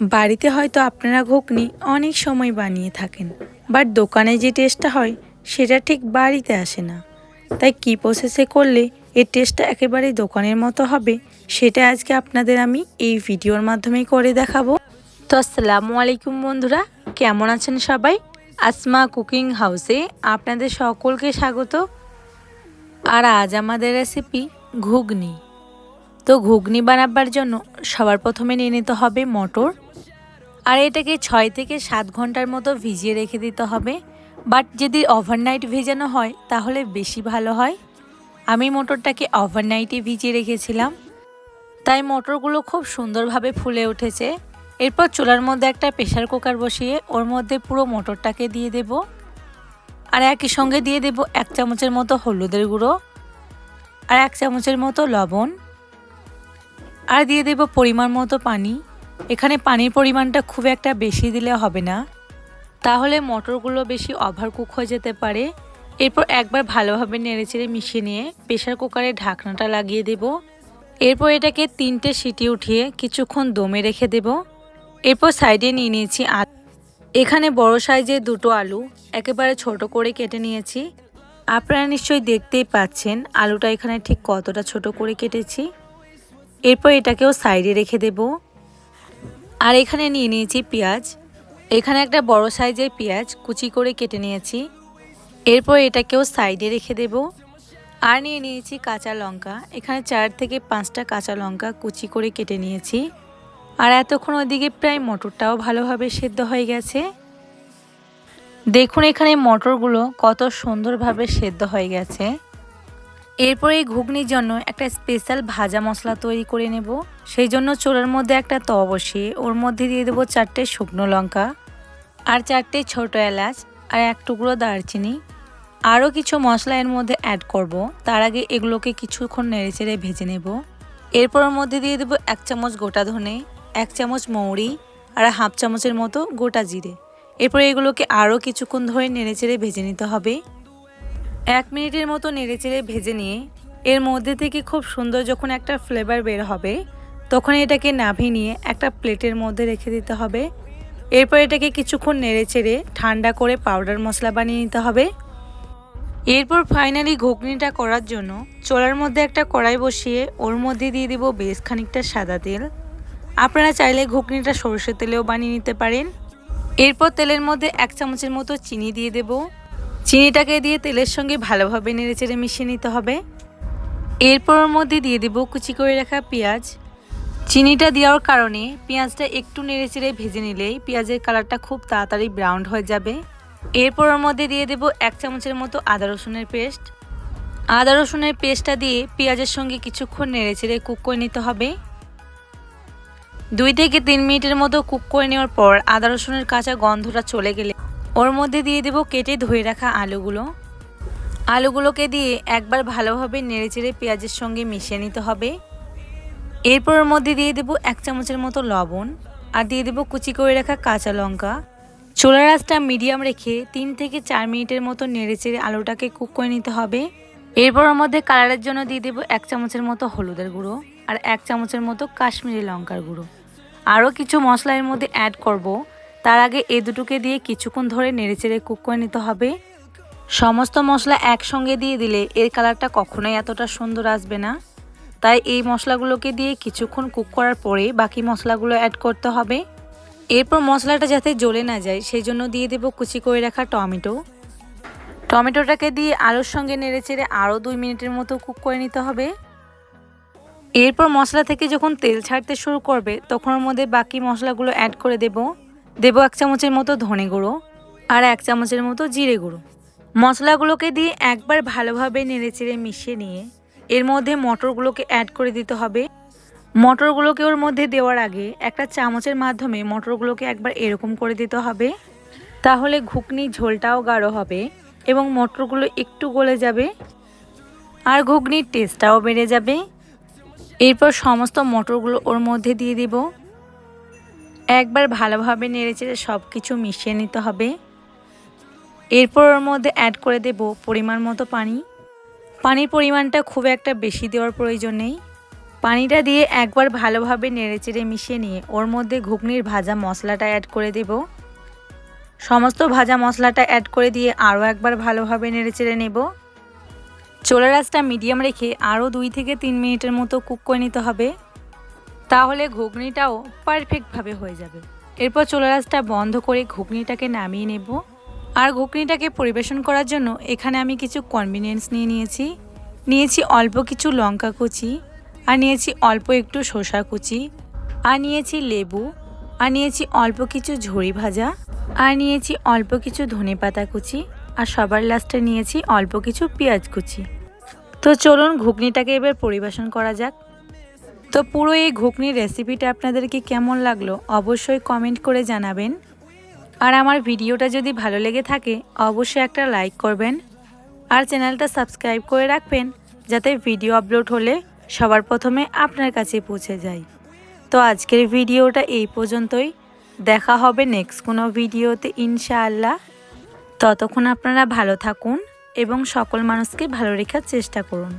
বাড়িতে হয়তো আপনারা ঘুগনি অনেক সময় বানিয়ে থাকেন, বাট দোকানে যে টেস্টটা হয়, সেটা ঠিক বাড়িতে আসে না। তাই কী প্রসেসে করলে এর টেস্টটা একেবারেই দোকানের মতো হবে, সেটা আজকে আপনাদের আমি এই ভিডিওর মাধ্যমেই করে দেখাবো। তো আসসালামু আলাইকুম বন্ধুরা, কেমন আছেন সবাই? আসমা কুকিং হাউসে আপনাদের সকলকে স্বাগত। আর আজ আমাদের রেসিপি ঘুগনি। তো ঘুগনি বানাবার জন্য সবার প্রথমে নিয়ে নিতে হবে মটর। আর এটাকে ছয় থেকে সাত ঘণ্টার মতো ভিজিয়ে রেখে দিতে হবে। বাট যদি ওভারনাইট ভেজানো হয়, তাহলে বেশি ভালো হয়। আমি মটরটাকে ওভারনাইটে ভিজিয়ে রেখেছিলাম। তাই মটরগুলো খুব সুন্দরভাবে ফুলে উঠেছে। এরপর চুলার মধ্যে একটা প্রেশার কুকার বসিয়ে ওর মধ্যে পুরো মোটরটাকে দিয়ে দেব। আর একই সঙ্গে দিয়ে দেব এক চামচের মতো হলুদের গুঁড়ো। আর এক চামচের মতো লবণ। আর দিয়ে দেব পরিমাণ মতো পানি। এখানে পানির পরিমাণটা খুব একটা বেশি দিলে হবে না। তাহলে মটরগুলো বেশি ওভার কুক হয়ে যেতে পারে। এরপর একবার ভালোভাবে নেড়েচেড়ে মিশিয়ে নিয়ে প্রেশার কুকারে ঢাকনাটা লাগিয়ে দেব। এরপর এটাকে তিনটে সিটি উঠিয়ে কিছুক্ষণ দমে রেখে দেব। এরপর সাইডে নিয়ে নিয়েছি এখানে বড় সাইজের দুটো আলু, একেবারে ছোট করে কেটে নিয়েছি। আপনারা নিশ্চয়ই দেখতেই পাচ্ছেন, আলুটা এখানে ঠিক কতটা ছোট করে কেটেছি। এরপর এটাকেও সাইডে রেখে দেব। আর এখানে নিয়ে নিয়েছি পেঁয়াজ। এখানে একটা বড় সাইজের পেঁয়াজ কুচি করে কেটে নিয়েছি। এরপর এটাকেও সাইডে রেখে দেব। আর নিয়ে নিয়েছি কাঁচা লঙ্কা। এখানে চার থেকে পাঁচটা কাঁচা লঙ্কা কুচি করে কেটে নিয়েছি। আর এতক্ষণ ওদিকে প্রায় মটরটাও ভালোভাবে সেদ্ধ হয়ে গেছে। দেখুন এখানে মটরগুলো কত সুন্দরভাবে সেদ্ধ হয়ে গেছে। এরপর এই ঘুগনির জন্য একটা স্পেশাল ভাজা মশলা তৈরি করে নেব। সেই জন্য চোলার মধ্যে একটা তওয়া বসিয়ে ওর মধ্যে দিয়ে দেবো চারটে শুকনো লঙ্কা আর চারটে ছোট এলাচ আর এক টুকরো দারচিনি। আরও কিছু মশলা এর মধ্যে অ্যাড করব। তার আগে এগুলোকে কিছুক্ষণ নেড়ে চেড়ে ভেজে নেব। এরপর ওর মধ্যে দিয়ে দেবো এক চামচ গোটা ধনে, এক চামচ মৌরি আর হাফ চামচের মতো গোটা জিরে। এরপর এগুলোকে আরও কিছুক্ষণ ধরে নেড়ে চেড়ে ভেজে নিতে হবে। এক মিনিটের মতো নেড়েচেড়ে ভেজে নিয়ে এর মধ্যে থেকে খুব সুন্দর যখন একটা ফ্লেভার বের হবে, তখন এটাকে নাভি নিয়ে একটা প্লেটের মধ্যে রেখে দিতে হবে। এরপর এটাকে কিছুক্ষণ নেড়েচেড়ে ঠান্ডা করে পাউডার মশলা বানিয়ে নিতে হবে। এরপর ফাইনালি ঘুগনিটা করার জন্য চোলার মধ্যে একটা কড়াই বসিয়ে ওর মধ্যে দিয়ে দিব বেশ খানিকটা সাদা তেল। আপনারা চাইলে ঘুগনিটা সরষের তেলেও বানিয়ে নিতে পারেন। এরপর তেলের মধ্যে এক চামচের মতো চিনি দিয়ে দেবো। চিনিটাকে দিয়ে তেলের সঙ্গে ভালোভাবে নেড়েচেড়ে মিশিয়ে নিতে হবে। এরপর মধ্যে দিয়ে দেবো কুচি করে রাখা পেঁয়াজ। চিনিটা দেওয়ার কারণে পেঁয়াজটা একটু নেড়েচেড়ে ভেজে নিলেই পেঁয়াজের কালারটা খুব তাড়াতাড়ি ব্রাউন হয়ে যাবে। এরপর ওর মধ্যে দিয়ে দেবো এক চামচের মতো আদা রসুনের পেস্ট। আদা রসুনের পেস্টটা দিয়ে পেঁয়াজের সঙ্গে কিছুক্ষণ নেড়েচেড়ে কুক করে নিতে হবে। দুই থেকে তিন মিনিটের মতো কুক করে নেওয়ার পর আদা রসুনের কাঁচা গন্ধটা চলে গেলে ওর মধ্যে দিয়ে দেবো কেটে ধুয়ে রাখা আলুগুলো। আলুগুলোকে দিয়ে একবার ভালোভাবে নেড়েচেড়ে পেঁয়াজের সঙ্গে মিশিয়ে নিতে হবে। এরপর ওর মধ্যে দিয়ে দেবো এক চামচের মতো লবণ আর দিয়ে দেবো কুচি করে রাখা কাঁচা লঙ্কা। চোলার আঁচটা মিডিয়াম রেখে তিন থেকে চার মিনিটের মতো নেড়েচেড়ে আলুটাকে কুক করে নিতে হবে। এরপর ওর মধ্যে কালারের জন্য দিয়ে দেবো এক চামচের মতো হলুদের গুঁড়ো আর এক চামচের মতো কাশ্মীরি লঙ্কার গুঁড়ো। আরও কিছু মশলা এর মধ্যে অ্যাড করব। তার আগে এ দুটোকে দিয়ে কিছুক্ষণ ধরে নেড়েচেড়ে কুক করে নিতে হবে। সমস্ত মশলা একসঙ্গে দিয়ে দিলে এর কালারটা কখনোই এতটা সুন্দর আসবে না। তাই এই মশলাগুলোকে দিয়ে কিছুক্ষণ কুক করার পরে বাকি মশলাগুলো অ্যাড করতে হবে। এরপর মশলাটা যাতে জ্বলে না যায়, সেই জন্য দিয়ে দেবো কুচি করে রাখা টমেটো। টমেটোটাকে দিয়ে আলুর সঙ্গে নেড়েচেড়ে আরও দুই মিনিটের মতো কুক করে নিতে হবে। এরপর মশলা থেকে যখন তেল ছাড়তে শুরু করবে, তখন ওর মধ্যে বাকি মশলাগুলো অ্যাড করে দেবো। দেবো এক চামচের মতো ধনে গুঁড়ো আর এক চামচের মতো জিরে গুঁড়ো। মশলাগুলোকে দিয়ে একবার ভালোভাবে নেড়েচেড়ে মিশিয়ে নিয়ে এর মধ্যে মটরগুলোকে অ্যাড করে দিতে হবে। মটরগুলোকে ওর মধ্যে দেওয়ার আগে একটা চামচের মাধ্যমে মটরগুলোকে একবার এরকম করে দিতে হবে। তাহলে ঘুগনি ঝোলটাও গাঢ় হবে এবং মটরগুলো একটু গলে যাবে আর ঘুগনির টেস্টটাও বেড়ে যাবে। এরপর সমস্ত মটরগুলো ওর মধ্যে দিয়ে দিব। একবার ভালোভাবে নেড়েচেড়ে সব কিছু মিশিয়ে নিতে হবে। এরপর ওর মধ্যে অ্যাড করে দেব পরিমাণ মতো পানি। পানির পরিমাণটা খুব একটা বেশি দেওয়ার প্রয়োজন নেই। পানিটা দিয়ে একবার ভালোভাবে নেড়েচেড়ে মিশিয়ে নিয়ে ওর মধ্যে ঘুগনির ভাজা মশলাটা অ্যাড করে দেব। সমস্ত ভাজা মশলাটা অ্যাড করে দিয়ে আরও একবার ভালোভাবে নেড়েচেড়ে নেব। চোলা রাসটা মিডিয়াম রেখে আরও দুই থেকে তিন মিনিটের মতো কুক করে নিতে হবে। তাহলে ঘুগনিটাও পারফেক্টভাবে হয়ে যাবে। এরপর চোলা রাসটা বন্ধ করে ঘুগনিটাকে নামিয়ে নেব। আর ঘুগনিটাকে পরিবেশন করার জন্য এখানে আমি কিছু কনভিনিয়েন্স নিয়ে নিয়েছি। নিয়েছি অল্প কিছু লঙ্কা কুচি, আর নিয়েছি অল্প একটু শসা কুচি, আর নিয়েছি লেবু, আর নিয়েছি অল্প কিছু ঝুড়ি ভাজা, আর নিয়েছি অল্প কিছু ধনে পাতা কুচি, আর সবার লাস্টে নিয়েছি অল্প কিছু পেঁয়াজ কুচি। তো চলুন ঘুগনিটাকে এবার পরিবেশন করা যাক। তো পুরো এই ঘুগনির রেসিপিটা আপনাদেরকে কেমন লাগল অবশ্যই কমেন্ট করে জানাবেন। আর আমার ভিডিওটা যদি ভালো লেগে থাকে, অবশ্যই একটা লাইক করবেন। আর চ্যানেলটা সাবস্ক্রাইব করে রাখবেন, যাতে ভিডিও আপলোড হলে সবার প্রথমে আপনার কাছে পৌঁছে যায়। তো আজকের ভিডিওটা এই পর্যন্তই। দেখা হবে নেক্সট কোনো ভিডিওতে ইনশাআল্লাহ। ততক্ষণ আপনারা ভালো থাকুন এবং সকল মানুষকে ভালো রেখার চেষ্টা করুন।